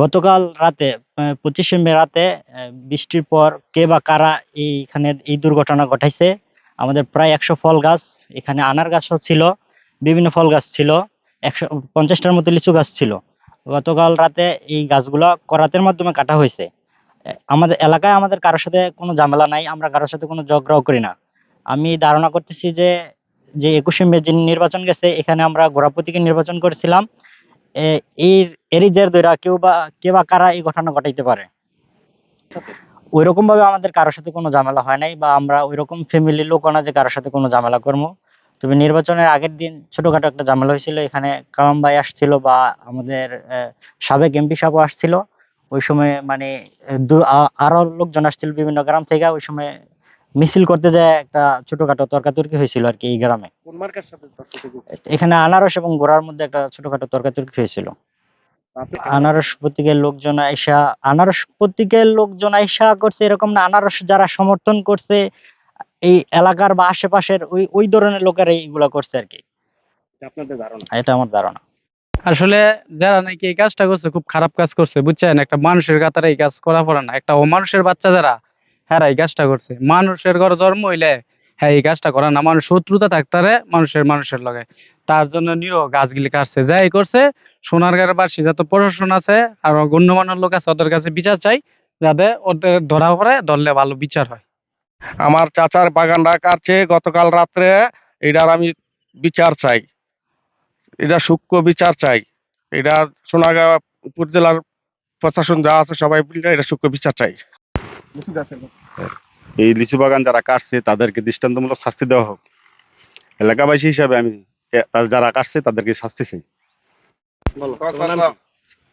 গতকাল রাতে পঁচিশে মে রাতে বৃষ্টির পর কে বা কারা এইখানে এই দুর্ঘটনা ঘটাইছে, আমাদের প্রায় একশো ফল গাছ এখানে আনার গাছও ছিল, বিভিন্ন ফল গাছ ছিল, একশো পঞ্চাশটার মতো লিচু গাছ ছিল। গতকাল রাতে এই গাছগুলো করাতের মাধ্যমে কাটা হয়েছে। আমাদের এলাকায় আমাদের কারোর সাথে কোনো ঝামেলা নাই, আমরা কারোর সাথে কোনো ঝগড়াও করি না। আমি ধারণা করতেছি যে যে একুশে মে যে নির্বাচন গেছে, এখানে আমরা গোড়াপতিকে নির্বাচন করেছিলাম। এ- এই এরই জের ধইরা কেউ বা কে বা কারা এই ঘটনা ঘটাইতে পারে? ওইরকম ভাবে আমাদের কারোর সাথে কোনো ঝামেলা হয় নাই বা আমরা ওইরকম ফ্যামিলির লোক না যে কারোর সাথে কোনো ঝামেলা করব তবে নির্বাচনের আগের দিন ছোটখাটো একটা ঝামেলা হয়েছিল। এখানে কালাম ভাই আসছিল বা আমাদের সাবেক এমপি সাহেব আসছিল। ওই সময় মানে আরও লোকজন আসছিল বিভিন্ন গ্রাম থেকে। ওই সময় মিছিল করতে যায় একটা ছোটখাটো তর্কাতর্কি হয়েছিল আর কি এই গ্রামে। কোন মার্কার সাথে তর্ক এখানে আনারস এবং গোড়ার মধ্যে একটা ছোটখাটো তর্কাতর্কি হয়েছিল। আনারস প্রতীকের লোকজন আইসা আনারস প্রতীকের লোকজন আইসা করছে এরকম না আনারস যারা সমর্থন করছে এই এলাকার বা আশেপাশের ওই ওই ধরনের লোকেরা এইগুলা করছে আর কি। আপনাদের ধারণা? এটা আমার ধারণা। আসলে যারা নাকি এই কাজটা করছে খুব খারাপ কাজ করছে বুঝছেন? একটা মানুষের কাতারে এই কাজ করা পড়ে না। একটা অমানুষের বাচ্চা যারা হ্যাঁ এই কাজটা করছে। মানুষের ঘরে জন্ম হইলে হ্যাঁ এই কাজটা করে না। মানুষ শত্রুতা থাকতারে মানুষের মানুষের লগে। তার জন্য নিরো গাছগুলি কাটছে। যাই করছে সোনার সোনারগাঁয়ের বাসী যত প্রশাসন আছে আর গণ্যমান্য লোক আছে, ওদের কাছে বিচার চাই, যাতে ওদের ধরা পড়ে, ধরলে ভালো বিচার হয়। আমার চাচার বাগানটা কাটছে, গতকাল রাত্রে এটার আমি বিচার চাই। এটা সূক্ষ্ম বিচার চাই। এটা সোনাগাঁও উপজেলার প্রশাসন যা আছে, সবাই এটা সূক্ষ্ম বিচার চাই। এই লিচু বাগান যারা কাটছে তাদেরকে দৃষ্টান্তমূলক শাস্তি দেওয়া হোক। এলাকাবাসী হিসাবে আমি যারা কাটছে তাদেরকে শাস্তি চাই।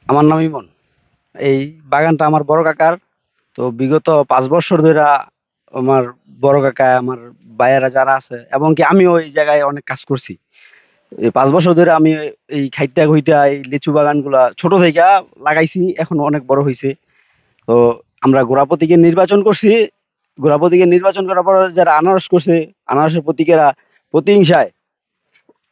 আমার নাম ইমন। এই বাগানটা আমার বড় কাকার। তো বিগত পাঁচ বছর ধরে আমার বড় কাকা আমার ভাইয়েরা যারা আছে এবং কি আমিও এই জায়গায় অনেক কাজ করছি। এই পাঁচ বছর ধরে আমি এই খাইটা খুইটা এই লিচু বাগানগুলা ছোট থেকে লাগাইছি এখন অনেক বড় হয়েছে তো আমরা গোড়াপতিকে নির্বাচন করছি। গোড়াপতিকে নির্বাচন করার পর যারা আনারস করছে, আনারসের প্রতীকেরা প্রতিহিংসায়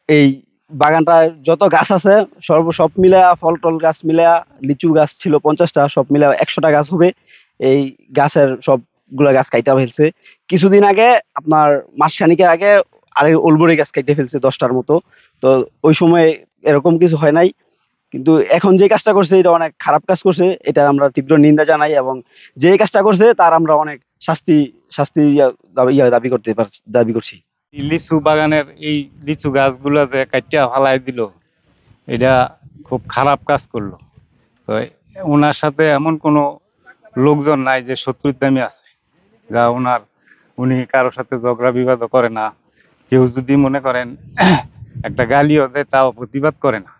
এই বাগানটায় যত গাছ আছে সর্ব সব মিলা ফল টল গাছ মিলা, লিচু গাছ ছিল পঞ্চাশটা, সব মিলা একশোটা গাছ হবে। এই গাছের সবগুলা গাছ কাইটা ফেলছে। কিছুদিন আগে, আপনার মাসখানিকের আগে আরেক ওলবরি গাছ কাইটে ফেলছে দশটার মতো। তো ওই সময় এরকম কিছু হয় নাই। কিন্তু এখন যে কাজটা করছে, এটা অনেক খারাপ কাজ করছে। এটা আমরা তীব্র নিন্দা জানাই এবং যে কাজটা করছে, তার আমরা অনেক শাস্তি শাস্তি ইয়া দাবি করতে দাবি করছি। লিচু বাগানের এই লিচু গাছগুলো যে কাটিয়া ফালাই দিল, এটা খুব খারাপ কাজ করল। তো ওনার সাথে এমন কোনো লোকজন নাই যে শত্রুতামি আছে। যা ওনার, উনি কারোর সাথে ঝগড়া বিবাদ করে না। কেউ যদি মনে করেন, একটা গালিও দেয় তাও প্রতিবাদ করে না।